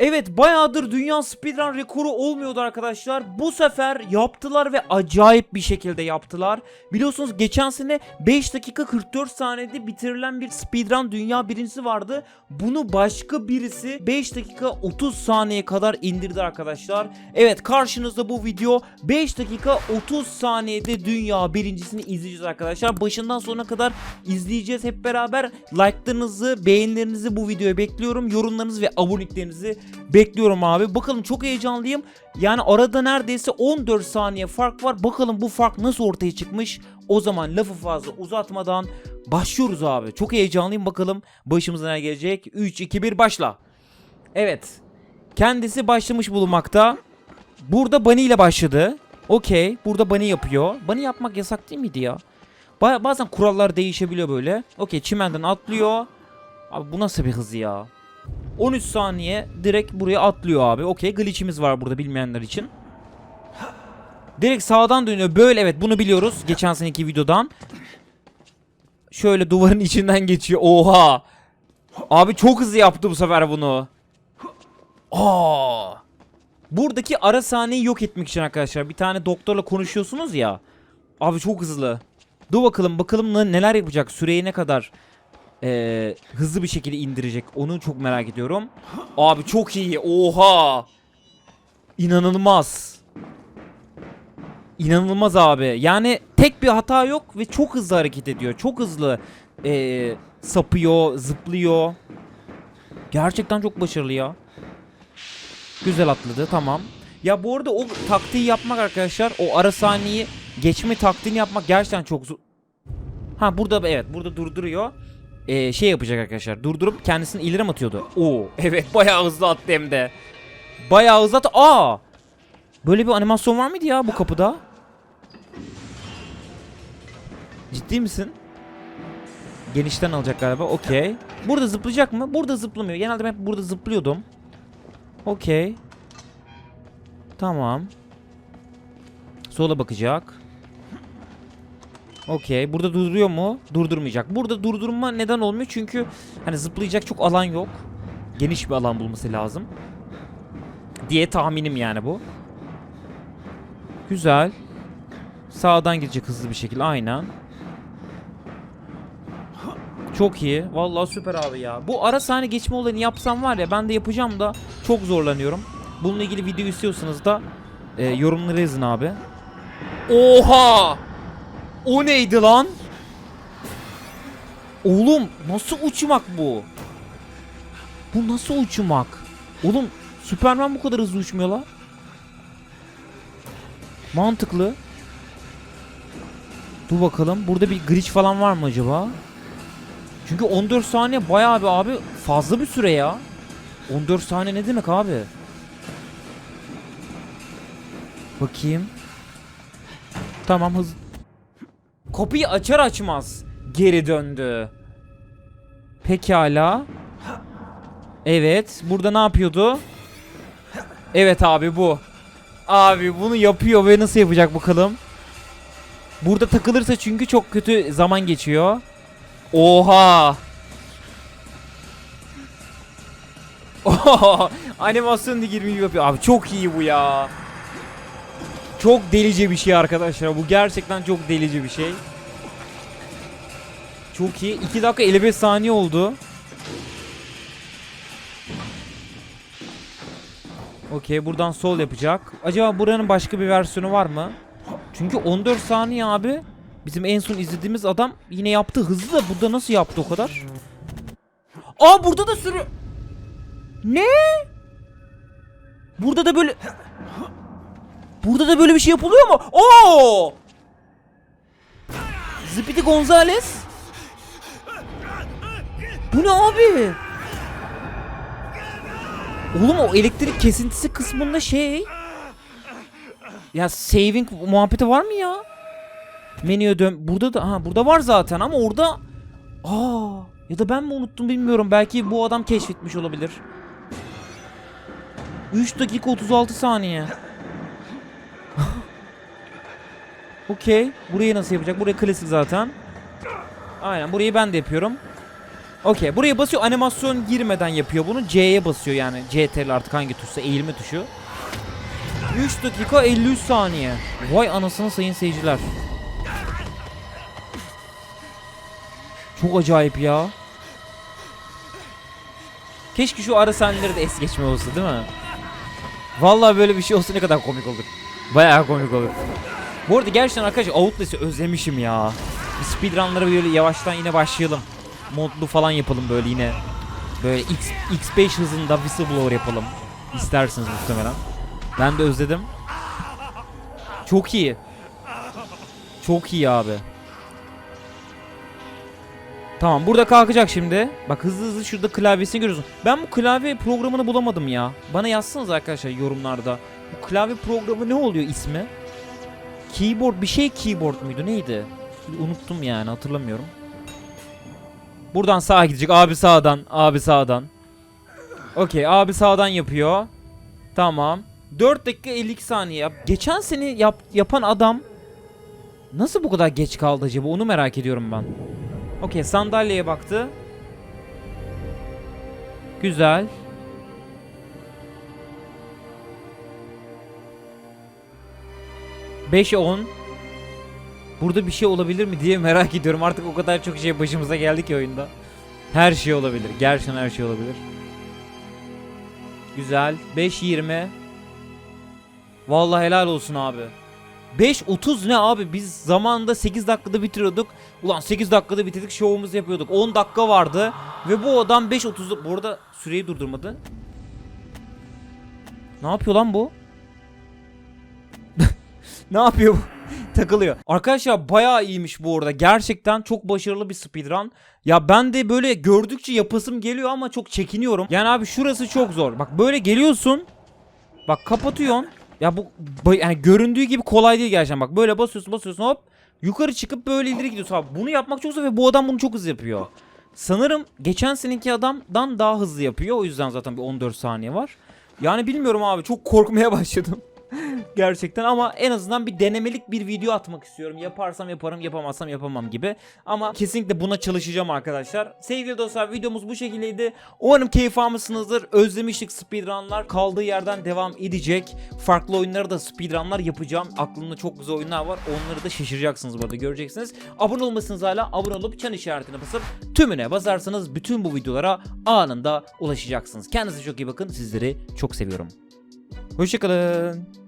Evet bayağıdır dünya speedrun rekoru olmuyordu arkadaşlar. Bu sefer yaptılar ve acayip bir şekilde yaptılar. Biliyorsunuz geçen sene 5 dakika 44 saniyede bitirilen bir speedrun dünya birincisi vardı. Bunu başka birisi 5 dakika 30 saniye kadar indirdi arkadaşlar. Evet karşınızda bu video 5 dakika 30 saniyede dünya birincisini izleyeceğiz arkadaşlar. Başından sonuna kadar izleyeceğiz hep beraber. Like'larınızı, beğenilerinizi bu videoya bekliyorum. Yorumlarınızı ve aboneliklerinizi bekliyorum abi. Bakalım çok heyecanlıyım. Yani arada neredeyse 14 saniye fark var. Bakalım bu fark nasıl ortaya çıkmış. O zaman lafı fazla uzatmadan başlıyoruz abi. Çok heyecanlıyım bakalım başımıza ne gelecek. 3 2 1 başla. Evet. Kendisi başlamış bulunmakta. Burada Bunny ile başladı. Okey. Burada Bunny yapıyor. Bunny yapmak yasak değil miydi ya? Ba- bazen kurallar değişebiliyor böyle. Okey çimenden atlıyor. Abi bu nasıl bir hız ya? 13 saniye direkt buraya atlıyor abi. Okey glitch'imiz var burada bilmeyenler için. Direkt sağdan dönüyor. Böyle evet bunu biliyoruz. Geçen seneki videodan. Şöyle duvarın içinden geçiyor. Oha. Abi çok hızlı yaptı bu sefer bunu. Aa. Buradaki ara sahneyi yok etmek için arkadaşlar. Bir tane doktorla konuşuyorsunuz ya. Abi çok hızlı. Dur bakalım bakalım ne- neler yapacak. Süreyi ne kadar eee, hızlı bir şekilde indirecek. Onu çok merak ediyorum. Abi çok iyi. Oha. İnanılmaz. İnanılmaz abi. Yani tek bir hata yok ve çok hızlı hareket ediyor. Çok hızlı eee, sapıyor, zıplıyor. Gerçekten çok başarılı ya. Güzel atladı tamam. Ya bu arada o taktiği yapmak arkadaşlar o ara saniyeyi geçme taktiğini yapmak gerçekten çok zor. Ha burada evet burada durduruyor. Ee, şey yapacak arkadaşlar durdurup kendisini ileri atıyordu? Oo evet bayağı hızlı attı hem de. Bayağı hızlı attı. Aa! Böyle bir animasyon var mıydı ya bu kapıda? Ciddi misin? Genişten alacak galiba. Okey. Burada zıplayacak mı? Burada zıplamıyor. Genelde ben burada zıplıyordum. Okey. Tamam. Sola bakacak. Okey. Burada durduruyor mu? Durdurmayacak. Burada durdurma neden olmuyor? Çünkü hani zıplayacak çok alan yok. Geniş bir alan bulması lazım. Diye tahminim yani bu. Güzel. Sağdan gidecek hızlı bir şekilde. Aynen. Çok iyi. Vallahi süper abi ya. Bu ara sahne geçme olayını yapsam var ya ben de yapacağım da çok zorlanıyorum. Bununla ilgili video istiyorsanız da e, yorumlara yazın abi. Oha! O neydi lan? Oğlum nasıl uçmak bu? Bu nasıl uçmak? Oğlum Superman bu kadar hızlı uçmuyor la. Mantıklı. Dur bakalım. Burada bir glitch falan var mı acaba? Çünkü 14 saniye bayağı bir abi fazla bir süre ya. 14 saniye ne demek abi? Bakayım. Tamam hız. Kapıyı açar açmaz geri döndü. Pekala. Evet, burada ne yapıyordu? Evet abi bu. Abi bunu yapıyor ve nasıl yapacak bakalım? Burada takılırsa çünkü çok kötü zaman geçiyor. Oha. Oha. Animasyon gibi yapıyor. Abi çok iyi bu ya. Çok delice bir şey arkadaşlar. Bu gerçekten çok delice bir şey. Çok iyi. 2 dakika 55 saniye oldu. Okey buradan sol yapacak. Acaba buranın başka bir versiyonu var mı? Çünkü 14 saniye abi. Bizim en son izlediğimiz adam yine yaptı hızlı da burada nasıl yaptı o kadar? Aa burada da sürü... Ne? Burada da böyle... Burada da böyle bir şey yapılıyor mu? Oo! Speedy Gonzales? Bu ne abi? Oğlum o elektrik kesintisi kısmında şey... Ya saving muhabbeti var mı ya? Menüye dön. Burada da ha burada var zaten ama orada aa ya da ben mi unuttum bilmiyorum. Belki bu adam keşfetmiş olabilir. 3 dakika 36 saniye. Okey. Burayı nasıl yapacak? Burayı klasik zaten. Aynen burayı ben de yapıyorum. Okey buraya basıyor animasyon girmeden yapıyor bunu. C'ye basıyor yani. CTRL artık hangi tuşsa eğilme tuşu. 3 dakika 53 saniye. Vay anasını sayın seyirciler. Çok acayip ya. Keşke şu ara sahneleri de es geçme olsa değil mi? Vallahi böyle bir şey olsa ne kadar komik olur. Bayağı komik olur. Bu arada gerçekten arkadaşlar Outlast'ı özlemişim ya. Bir speedrunlara böyle yavaştan yine başlayalım. Modlu falan yapalım böyle yine. Böyle X, X5 hızında whistleblower yapalım. İstersiniz muhtemelen. Ben de özledim. Çok iyi. Çok iyi abi. Tamam burada kalkacak şimdi. Bak hızlı hızlı şurada klavyesini görüyorsun. Ben bu klavye programını bulamadım ya. Bana yazsanız arkadaşlar yorumlarda. Bu klavye programı ne oluyor ismi? Keyboard bir şey keyboard muydu neydi? Unuttum yani hatırlamıyorum. Buradan sağa gidecek. Abi sağdan. Abi sağdan. Okey abi sağdan yapıyor. Tamam. 4 dakika 52 saniye yap. Geçen sene yap, yapan adam nasıl bu kadar geç kaldı acaba onu merak ediyorum ben. Okey sandalyeye baktı. Güzel. Beşe 10. Burada bir şey olabilir mi diye merak ediyorum. Artık o kadar çok şey başımıza geldi ki oyunda. Her şey olabilir. Gerçekten her şey olabilir. Güzel. 5.20. Vallahi helal olsun abi. 5.30 ne abi? Biz zamanında 8 dakikada bitiriyorduk. Ulan 8 dakikada bitirdik şovumuzu yapıyorduk. 10 dakika vardı. Ve bu adam 5.30'da... Bu arada süreyi durdurmadı. Ne yapıyor lan bu? ne yapıyor bu? Takılıyor. Arkadaşlar bayağı iyiymiş bu arada. Gerçekten çok başarılı bir speedrun. Ya ben de böyle gördükçe yapasım geliyor ama çok çekiniyorum. Yani abi şurası çok zor. Bak böyle geliyorsun. Bak kapatıyorsun. Ya bu yani göründüğü gibi kolay değil gerçekten. Bak böyle basıyorsun basıyorsun hop. Yukarı çıkıp böyle ileri gidiyorsun. Abi bunu yapmak çok zor ve bu adam bunu çok hızlı yapıyor. Sanırım geçen seneki adamdan daha hızlı yapıyor. O yüzden zaten bir 14 saniye var. Yani bilmiyorum abi çok korkmaya başladım. Gerçekten ama en azından bir denemelik bir video atmak istiyorum. Yaparsam yaparım, yapamazsam yapamam gibi. Ama kesinlikle buna çalışacağım arkadaşlar. Sevgili dostlar videomuz bu şekildeydi. Umarım keyif almışsınızdır. Özlemiştik speedrunlar. Kaldığı yerden devam edecek. Farklı oyunları da speedrunlar yapacağım. Aklımda çok güzel oyunlar var. Onları da şaşıracaksınız burada göreceksiniz. Abone olmasınız hala abone olup çan işaretine basıp tümüne basarsanız bütün bu videolara anında ulaşacaksınız. Kendinize çok iyi bakın. Sizleri çok seviyorum. Hoşçakalın.